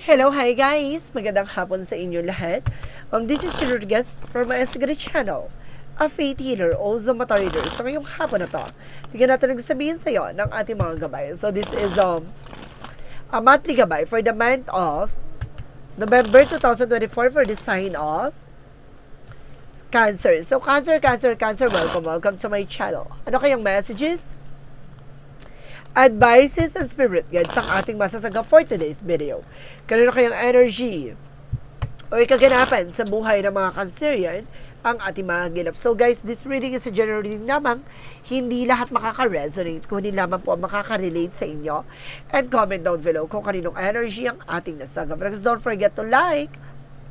Hello, hi guys! Magandang hapon sa inyo lahat. Um, this is guest from my Instagram channel, a faith healer, also mata reader. Ngayong hapon na to, tignan natin nagsabihin sa iyo ng ating mga gabay. So this is um, a monthly gabay for the month of November 2024 for the sign of Cancer. So Cancer, Cancer, Cancer, welcome, welcome to my channel. Ano kayang messages? advices and spirit guides ang ating masasaga for today's video. Kanino kayang energy o kaganapan sa buhay ng mga Cancerian ang ating mga gilap. So guys, this reading is a general reading lamang. Hindi lahat makaka-resonate, kundi lamang po makaka-relate sa inyo. And comment down below kung kaninong energy ang ating nasaga. But don't forget to like,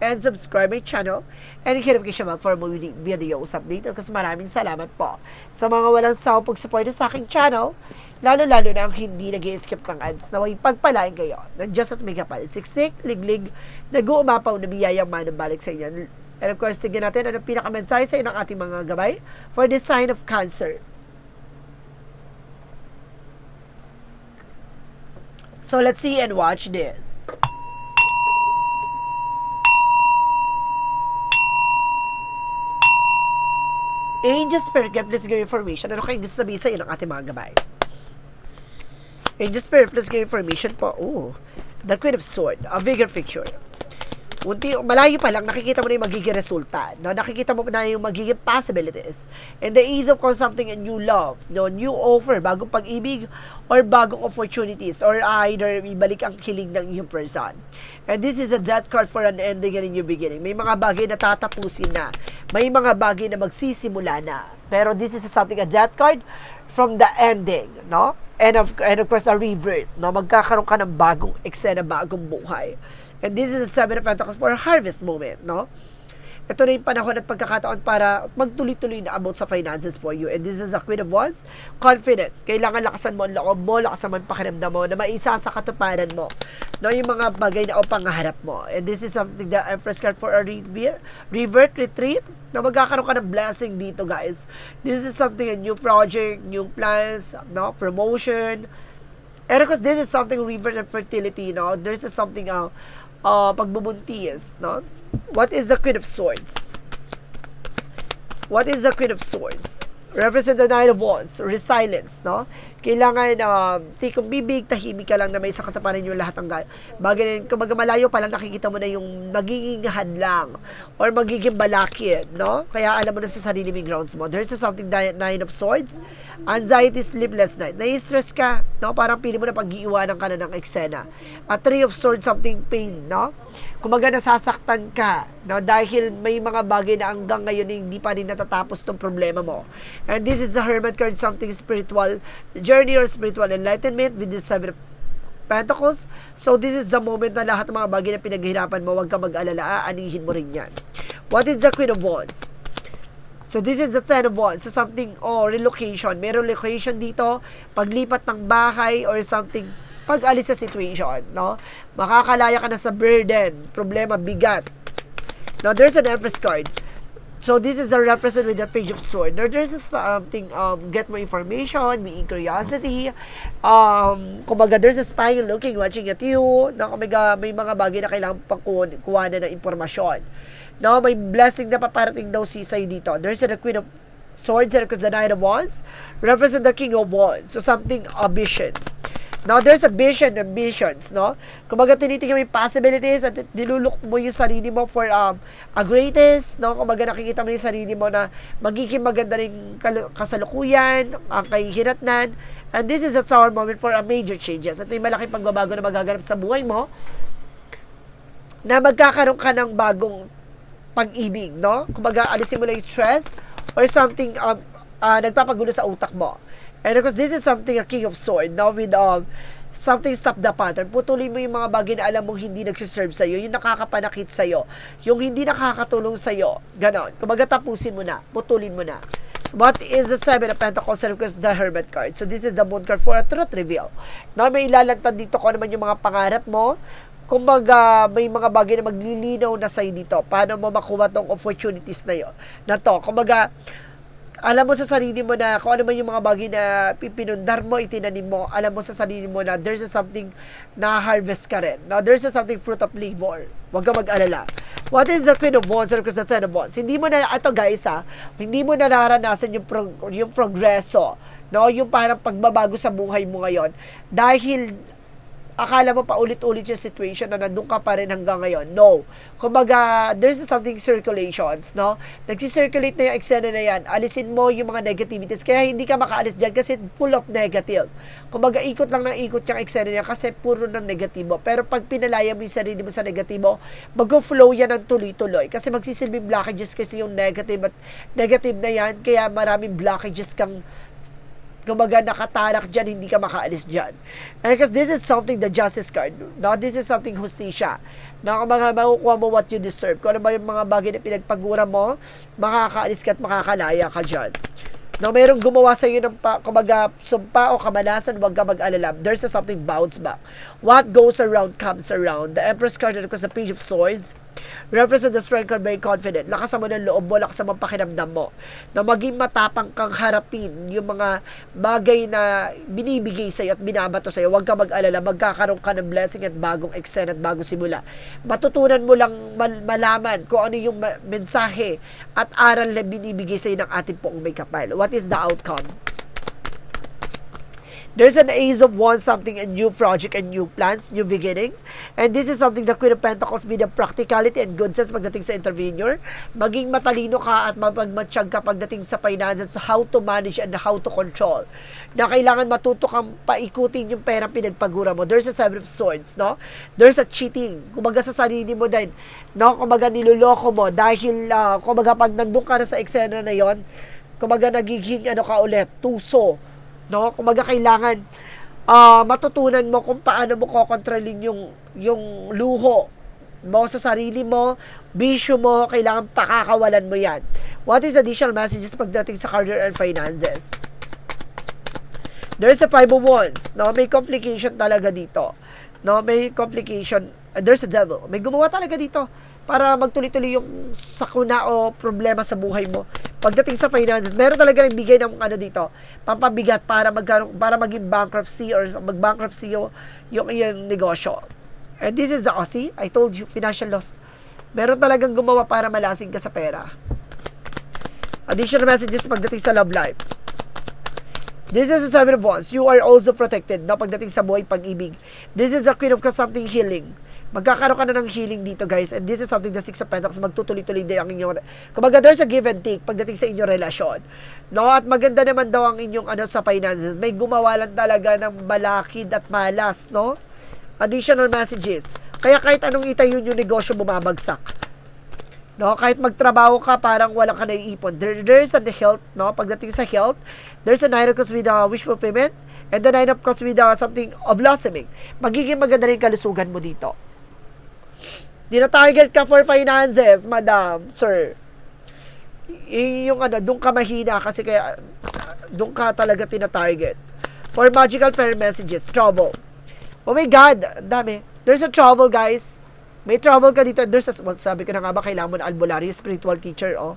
and subscribe my channel and hit notification bell for more videos update kasi maraming salamat po sa mga walang sawang pagsuporta sa aking channel lalo-lalo na ang hindi nag skip ng ads na may pagpalain kayo. Ng Diyos at may kapal siksik, liglig nag-uumapaw na biyayang manubalik sa inyo. And of course tignan natin ano pinakamensahe sa inyo ng ating mga gabay for the sign of cancer. So let's see and watch this. Angel Spirit Guide, please give information. Ano kayong gusto sabihin sa iyo ng ating mga gabay? Angel Spirit, please give information po. Ooh, the Queen of Sword, a bigger picture. Unti, malayo pa lang, nakikita mo na yung magiging resulta. No? Nakikita mo na yung magiging possibilities. And the ease of something and new love, no? new offer, bagong pag-ibig, or bagong opportunities, or either ibalik ang kilig ng iyong person. And this is a death card for an ending and a new beginning. May mga bagay na tatapusin na. May mga bagay na magsisimula na. Pero this is something, a death card from the ending, no? And of, and of course, a revert, no? Magkakaroon ka ng bagong eksena, bagong buhay. And this is the Seven of Pentacles for a harvest moment, no? Ito na yung panahon at pagkakataon para magtuloy-tuloy na about sa finances for you. And this is a Queen of Wands, confident. Kailangan lakasan mo ang loob mo, lakasan mo ang pakiramdam mo, na maisa sa katuparan mo. No, yung mga bagay na o pangaharap mo. And this is something that Empress card for a revert, retreat, na magkakaroon ka ng blessing dito, guys. This is something, a new project, new plans, no, promotion, And of course, this is something revert and fertility, no? There's is something, uh, uh, pagbubuntis, no? What is the Queen of Swords? What is the Queen of Swords? Represent the Knight of Wands, resilience, no? Kailangan, um, tikong bibig, tahimik ka lang na may sa katapanan yung lahat ng ga- bagay. Kumbaga malayo pa lang nakikita mo na yung magiging hadlang or magiging balakid, no? Kaya alam mo na sa sarili mong grounds mo. There's something Nine of Swords, anxiety, sleepless night. Nai-stress ka, no? Parang pili mo na pag-iiwanan ka na ng eksena. At Three of Swords, something pain, no? Kumbaga nasasaktan ka, no? Dahil may mga bagay na hanggang ngayon hindi pa rin natatapos tong problema mo. And this is the Hermit card, something spiritual, journey or spiritual enlightenment with the Seven Pentacles. So this is the moment na lahat ng mga bagay na pinaghirapan mo, huwag ka mag-alala, aanihin mo rin yan. What is the Queen of Wands? So this is the Ten of Wands. So something, oh, relocation. May relocation dito, paglipat ng bahay or something, pag-alis sa situation, no? Makakalaya ka na sa burden, problema, bigat. Now, there's an Empress card. So this is a represent with the page of sword. There, there's something, um, get more information, may curiosity. Um, kumbaga, there's a spy looking, watching at you. Na kumbaga, may mga bagay na kailangan pang kuha na ng impormasyon. No, may blessing na paparating daw si sa'yo dito. There's a Queen of Swords and the Knight of Wands. Represent the King of Wands. So something, a vision. Now, there's a vision and visions, no? Kumbaga, tinitingnan mo yung possibilities at nilulok mo yung sarili mo for um, a greatest, no? Kumbaga, nakikita mo yung sarili mo na magiging maganda rin kasalukuyan, ang kahihinatnan. And this is a tower moment for a major changes. At may malaking pagbabago na magaganap sa buhay mo na magkakaroon ka ng bagong pag-ibig, no? Kumbaga, alisin mo lang yung stress or something um, uh, nagpapagulo sa utak mo. And of course, this is something a king of sword, no? With um, something stop the pattern. Putulin mo yung mga bagay na alam mong hindi nagsiserve sa'yo, yung nakakapanakit sa'yo, yung hindi nakakatulong sa'yo. Ganon. Kumbaga, tapusin mo na. Putulin mo na. What is the Seven of Pentacles and course the Hermit card? So this is the Moon card for a truth reveal. No, may ilalantad dito kung ano man yung mga pangarap mo, kumbaga may mga bagay na maglilinaw na sa'yo dito. Paano mo makuha tong opportunities na yon na to. Kumbaga, alam mo sa sarili mo na kung ano man yung mga bagay na pipinundar mo, itinanim mo, alam mo sa sarili mo na there's a something na harvest ka rin. No? There's a something fruit of labor. Huwag ka mag-alala. What is the Queen of Wands and the Ten of Wands? Hindi mo na, ito guys ha, hindi mo na naranasan yung, prog- yung progreso, no? yung parang pagbabago sa buhay mo ngayon dahil akala mo pa ulit-ulit yung situation na nandun ka pa rin hanggang ngayon. No. Kumbaga, there's something circulations, no? Nagsisirculate na yung eksena na yan. Alisin mo yung mga negativities. Kaya hindi ka makaalis dyan kasi full of negative. Kumbaga, ikot lang ng ikot yung eksena niya kasi puro ng negatibo. Pero pag pinalaya mo yung sarili mo sa negatibo, mag-flow yan ng tuloy-tuloy. Kasi magsisilbing blockages kasi yung negative at negative na yan. Kaya maraming blockages kang kumbaga nakatarak dyan, hindi ka makaalis dyan. And because this is something, the justice card, no? This is something justisya. Na kumbaga makukuha mo what you deserve. Kung ano ba yung mga bagay na pinagpagura mo, makakaalis ka at makakalaya ka dyan. No, mayroong gumawa sa iyo ng pa, kumbaga, sumpa o kamalasan, huwag ka mag-alala. There's a something bounce back. What goes around comes around. The Empress card, because the Page of Swords, represent the strength and very confident. Lakas mo ng loob mo, lakas mo ng pakiramdam mo. Na maging matapang kang harapin yung mga bagay na binibigay sa'yo at binabato sa'yo. Huwag ka mag-alala, magkakaroon ka ng blessing at bagong eksena at bagong simula. Matutunan mo lang mal- malaman kung ano yung mensahe at aral na binibigay sa'yo ng ating poong may kapal. What is the outcome? There's an ace of wands, something, a new project, and new plans, new beginning. And this is something the Queen of Pentacles the practicality and good sense pagdating sa intervenor. Maging matalino ka at mapagmatsyag ka pagdating sa finances, how to manage and how to control. Na kailangan matuto kang paikutin yung perang pinagpagura mo. There's a seven of swords, no? There's a cheating. Kumbaga sa sarili mo din, no? Kumbaga niloloko mo dahil, uh, kumbaga pag nandun ka na sa eksena na yon kumbaga nagiging ano ka ulit, tuso no? Kumaga kailangan uh, matutunan mo kung paano mo kokontrolin yung yung luho mo sa sarili mo, bisyo mo, kailangan pakakawalan mo yan. What is additional messages pagdating sa career and finances? There's a five of wands, no? May complication talaga dito. No, may complication. Uh, there's a devil. May gumawa talaga dito para magtuloy-tuloy yung sakuna o problema sa buhay mo. Pagdating sa finances, meron talaga rin bigay ng ano dito, pampabigat para magkaroon para maging bankruptcy or mag-bankruptcy yung, yung iyong negosyo. And this is the Aussie. I told you, financial loss. Meron talagang gumawa para malasing ka sa pera. Additional messages pagdating sa love life. This is the Seven of Wands. You are also protected na pagdating sa buhay pag-ibig. This is the Queen of something healing. Magkakaroon ka na ng healing dito, guys. And this is something the Six of Pentacles, magtutuloy-tuloy din ang inyong... Kumbaga, there's a give and take pagdating sa inyong relasyon. No? At maganda naman daw ang inyong ano sa finances. May gumawa lang talaga ng balakid at malas, no? Additional messages. Kaya kahit anong itayo yung negosyo, bumabagsak. No, kahit magtrabaho ka, parang wala ka naiipon. There, there's a health, no? Pagdating sa health, there's a nine of with a wish fulfillment, and the nine of cups with a something of blossoming. Magiging maganda rin kalusugan mo dito. Di na target ka for finances, madam, sir. Y- yung ano, doon ka mahina kasi kaya doon ka talaga tina-target. For magical fair messages, trouble. Oh my God, dami. There's a trouble, guys. May trouble ka dito. There's a, sabi ko na nga ba, kailangan mo na albularyo, spiritual teacher, oh.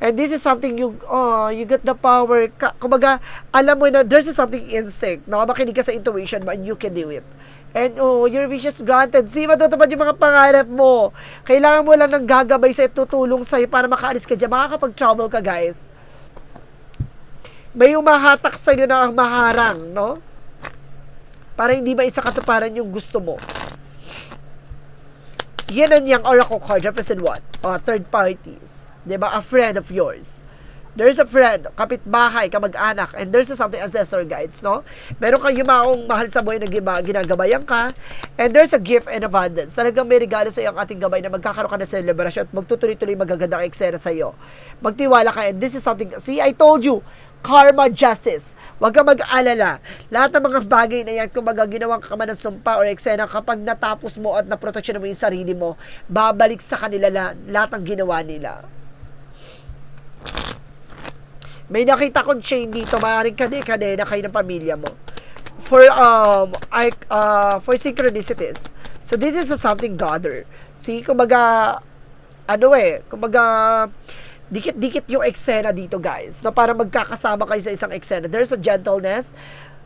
And this is something you, oh, you get the power. Kumbaga, alam mo na, there's something instinct. No? Makinig ka sa intuition mo and you can do it. And oh, your wishes granted. See, matutupad yung mga pangarap mo. Kailangan mo lang ng gagabay sa tutulong sa'yo para makaalis ka dyan. Makakapag-travel ka, guys. May umahatak sa'yo na maharang, no? Para hindi ba isa katuparan yung gusto mo. Yan ang yung oracle card, represent what? Uh, third parties. Ba? A friend of yours. There's a friend, kapitbahay, kamag-anak, and there's a something ancestor guides, no? Meron kang yumaong mahal sa buhay na ginagabayan ka, and there's a gift and abundance. Talagang may regalo sa iyo ang ating gabay na magkakaroon ka ng celebration at magtutuloy-tuloy magagandang eksena sa iyo. Magtiwala ka, and this is something, see, I told you, karma justice. Huwag ka mag-alala. Lahat ng mga bagay na yan, kung baga ginawang ka man ng sumpa or eksena, kapag natapos mo at naproteksyon mo yung sarili mo, babalik sa kanila la, lahat ng ginawa nila. May nakita kong chain dito, maaaring kade-kadena kayo ng pamilya mo. For, um, I, uh, for synchronicities. So, this is a something daughter. See, kumbaga, ano eh, kumbaga, dikit-dikit yung eksena dito, guys. Na para magkakasama kayo sa isang eksena. There's a gentleness.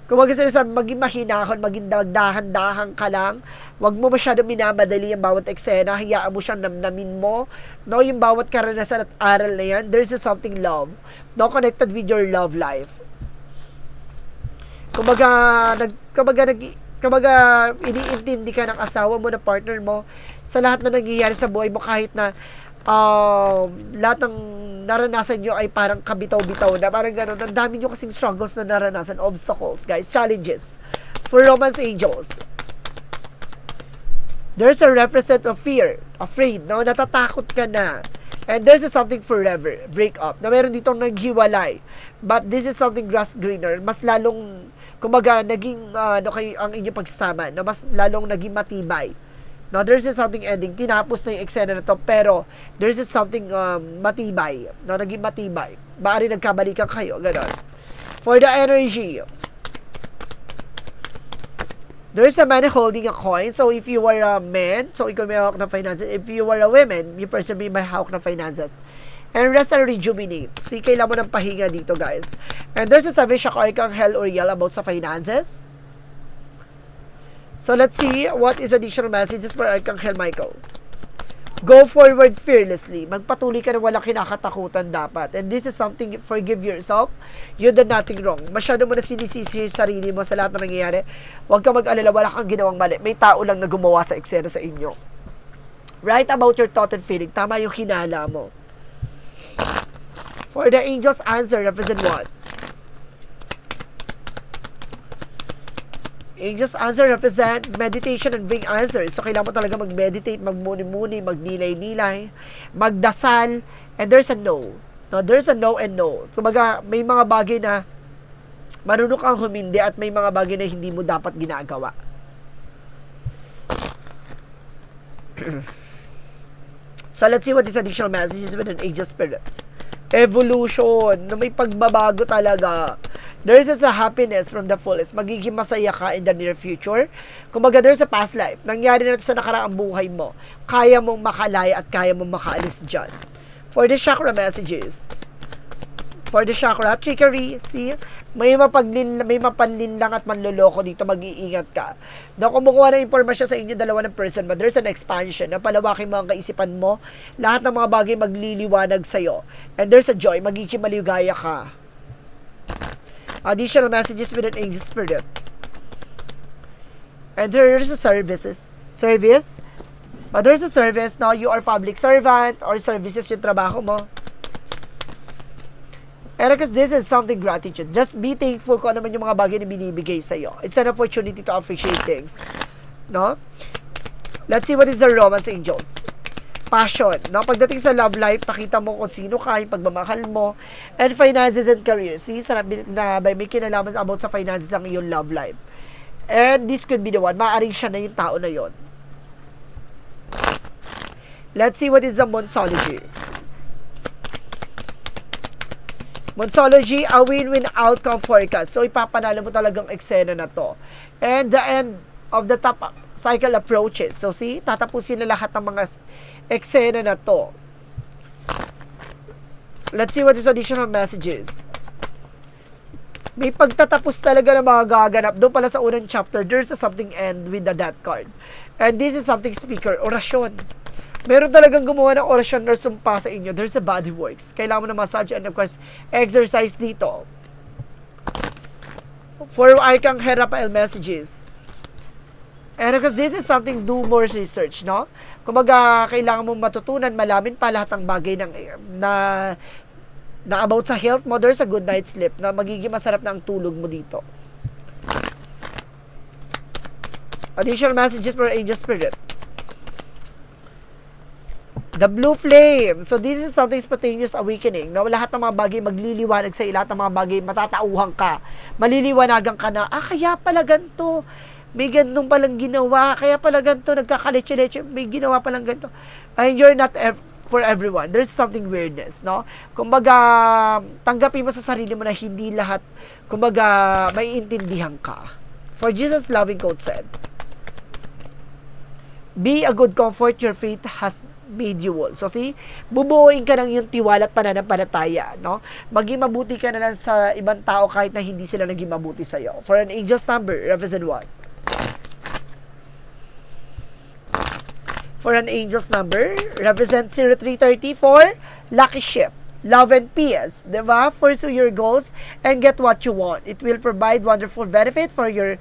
Kung mag sinasabi, maging mahinahon, maging dahan-dahan ka lang. Huwag mo masyado minamadali ang bawat eksena. Hayaan mo siyang namnamin mo. No, yung bawat karanasan at aral na yan, there's something love. No, connected with your love life. Kumbaga, nag, kumbaga, nag, kumbaga, iniintindi ka ng asawa mo, na partner mo, sa lahat na nangyayari sa buhay mo, kahit na um, lahat ng naranasan nyo ay parang kabitaw-bitaw na, parang gano'n, ang dami nyo kasing struggles na naranasan, obstacles, guys, challenges. For romance angels, there's a represent of fear, afraid, no? Natatakot ka na. And there's a something forever, break up, na meron ditong naghiwalay. But this is something grass greener, mas lalong, kumbaga, naging, uh, ano kay, ang inyong pagsasama, na mas lalong naging matibay. Now, there's a something ending, tinapos na yung eksena na to, pero there's a something um, matibay, na naging matibay. Maari nagkabalikan kayo, gano'n. For the energy, There's a man holding a coin. So, if you are a man, so ikaw may hawak ng finances. If you are a woman, you person may hawak ng finances. And rest and rejuvenate. See, kailan mo ng pahinga dito, guys. And there's a sabi siya hell or yell about sa finances. So, let's see what is additional messages for Archangel Michael. Go forward fearlessly. Magpatuloy ka na walang kinakatakutan dapat. And this is something, forgive yourself. You did nothing wrong. Masyado mo na sinisisi sarili mo sa lahat na nangyayari. Huwag ka mag-alala, wala kang ginawang mali. May tao lang na gumawa sa eksena sa inyo. Write about your thought and feeling. Tama yung hinala mo. For the angel's answer, represent what? Angels answer represent meditation and bring answers. So, kailangan mo talaga mag-meditate, magmuni-muni, magnilay-nilay, magdasal, and there's a no. No, there's a no and no. Kumbaga, may mga bagay na marunong kang humindi at may mga bagay na hindi mo dapat ginagawa. so, let's see what is additional messages with an angel spirit. Evolution, na may pagbabago talaga. There's a happiness from the fullest. Magiging masaya ka in the near future. Kumbaga, there's a past life. Nangyari na ito sa nakaraang buhay mo. Kaya mong makalaya at kaya mong makaalis dyan. For the chakra messages. For the chakra trickery, see? May mapaglin, may mapanlinlang at manloloko dito, mag-iingat ka. Na kumukuha ng impormasyon sa inyo dalawa ng person but there's an expansion na palawakin mo ang kaisipan mo. Lahat ng mga bagay magliliwanag sa'yo. And there's a joy, magiging maligaya ka additional messages with an angel spirit. And there is a services. Service. But there's a service. Now, you are public servant or services yung trabaho mo. And because this is something gratitude. Just be thankful kung ano man yung mga bagay na binibigay sa'yo. It's an opportunity to appreciate things. No? Let's see what is the romance angels passion. No? Pagdating sa love life, pakita mo kung sino ka, yung pagmamahal mo, and finances and career. See, sarap na may kinalaman about sa finances ang iyong love life. And this could be the one. Maaring siya na yung tao na yon. Let's see what is the Monsology. Monsology, a win-win outcome forecast. So, ipapanalo mo talagang eksena na to. And the end of the top cycle approaches. So, see, tatapusin na lahat ng mga eksena na to. Let's see what is additional messages. May pagtatapos talaga na mga gaganap. Doon pala sa unang chapter, there's a something end with the death card. And this is something speaker, orasyon. Meron talagang gumawa ng orasyon or sumpa sa inyo. There's a body works. Kailangan mo na massage and of course, exercise dito. For Archangel Raphael messages. And because this is something, do more research, no? Kumbaga, kailangan mong matutunan, malamin pa lahat ng bagay ng, na, na about sa health mo, there's a good night's sleep na magiging masarap na ang tulog mo dito. Additional messages for Angel Spirit. The blue flame. So this is something spontaneous awakening. Na lahat ng mga bagay magliliwanag sa lahat ng mga bagay matatauhan ka. Maliliwanagan ka na, ah, kaya pala ganito may ganun palang ginawa, kaya pala ganito, nagkakaleche-leche, may ginawa palang ganito. And you're not ev- for everyone. There's something weirdness, no? Kumbaga, tanggapin mo sa sarili mo na hindi lahat, kumbaga, may intindihan ka. For Jesus' loving quote said, Be a good comfort your faith has made you whole. So see, bubuuin ka ng yung tiwala at pananampalataya, no? Maging mabuti ka na lang sa ibang tao kahit na hindi sila naging mabuti sa iyo. For an angel's number, represent what? For an angel's number, represent 0334, lucky ship. Love and peace, di ba? Pursue your goals and get what you want. It will provide wonderful benefit for your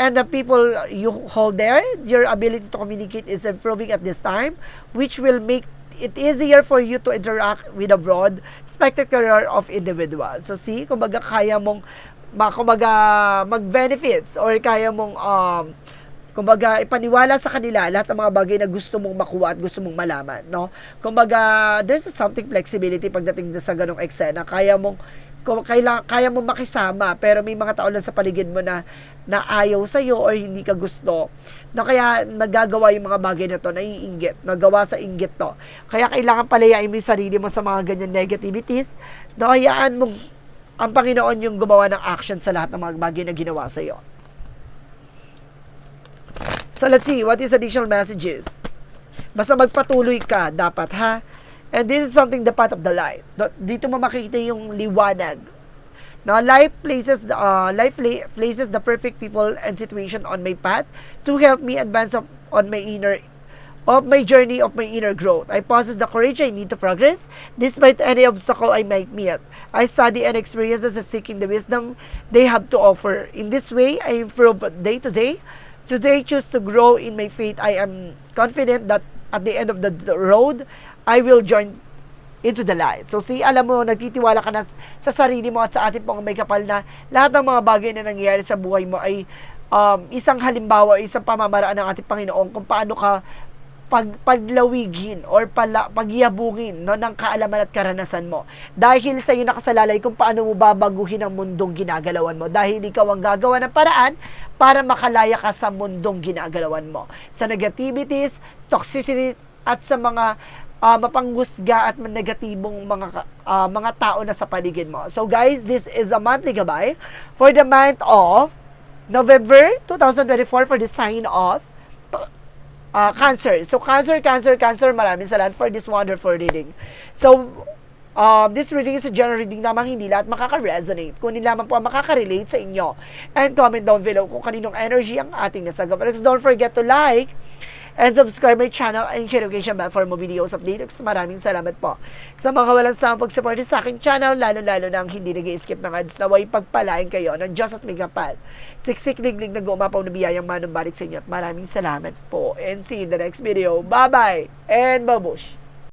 and the people you hold there. Your ability to communicate is improving at this time, which will make it easier for you to interact with a broad spectacular of individuals. So see, kumbaga kaya mong kumbaga mag-benefits or kaya mong um, kumbaga ipaniwala sa kanila lahat ng mga bagay na gusto mong makuha at gusto mong malaman, no? Kumbaga there's something flexibility pagdating sa ganong eksena. Kaya mong kaya, kaya mo makisama pero may mga tao lang sa paligid mo na na ayaw sa iyo or hindi ka gusto na kaya nagagawa yung mga bagay na to naiinggit nagawa sa inggit to kaya kailangan palayain mo yung sarili mo sa mga ganyan negativities na hayaan mong ang Panginoon yung gumawa ng action sa lahat ng mga bagay na ginawa sa iyo So let's see, what is additional messages? Basta magpatuloy ka, dapat ha? And this is something the path of the light. Dito mo makikita yung liwanag. Now, life places, the- uh, life la- places the perfect people and situation on my path to help me advance up on my inner of my journey of my inner growth. I possess the courage I need to progress despite any obstacle I might meet. I study and experiences seeking the wisdom they have to offer. In this way, I improve day to day. Today, choose to grow in my faith. I am confident that at the end of the road, I will join into the light. So see, alam mo, nagtitiwala ka na sa sarili mo at sa ating pong may kapal na lahat ng mga bagay na nangyayari sa buhay mo ay um, isang halimbawa, isang pamamaraan ng ating Panginoon kung paano ka pag paglawigin or pala, pagyabungin no, ng kaalaman at karanasan mo. Dahil sa iyo nakasalalay kung paano mo babaguhin ang mundong ginagalawan mo. Dahil ikaw ang gagawa ng paraan para makalaya ka sa mundong ginagalawan mo. Sa negativities, toxicity, at sa mga uh, mapanghusga at negatibong mga ah, mga tao na sa paligid mo. So guys, this is a monthly gabay for the month of November 2024 for the sign of uh, cancer. So, cancer, cancer, cancer, maraming salamat for this wonderful reading. So, um, this reading is a general reading lamang hindi lahat makaka-resonate. Kunin lamang po ang makaka-relate sa inyo. And comment down below kung kaninong energy ang ating nasagap. Please don't forget to like and subscribe my channel and notification bell for more videos updates. Maraming salamat po sa mga walang sawang pag-support sa aking channel, lalo-lalo na ang hindi nag skip ng ads na way pagpalain kayo ng Diyos at may kapal. Siksik liglig na gumapaw na biyayang manumbalik sa inyo at maraming salamat po. And see you in the next video. Bye-bye and babush!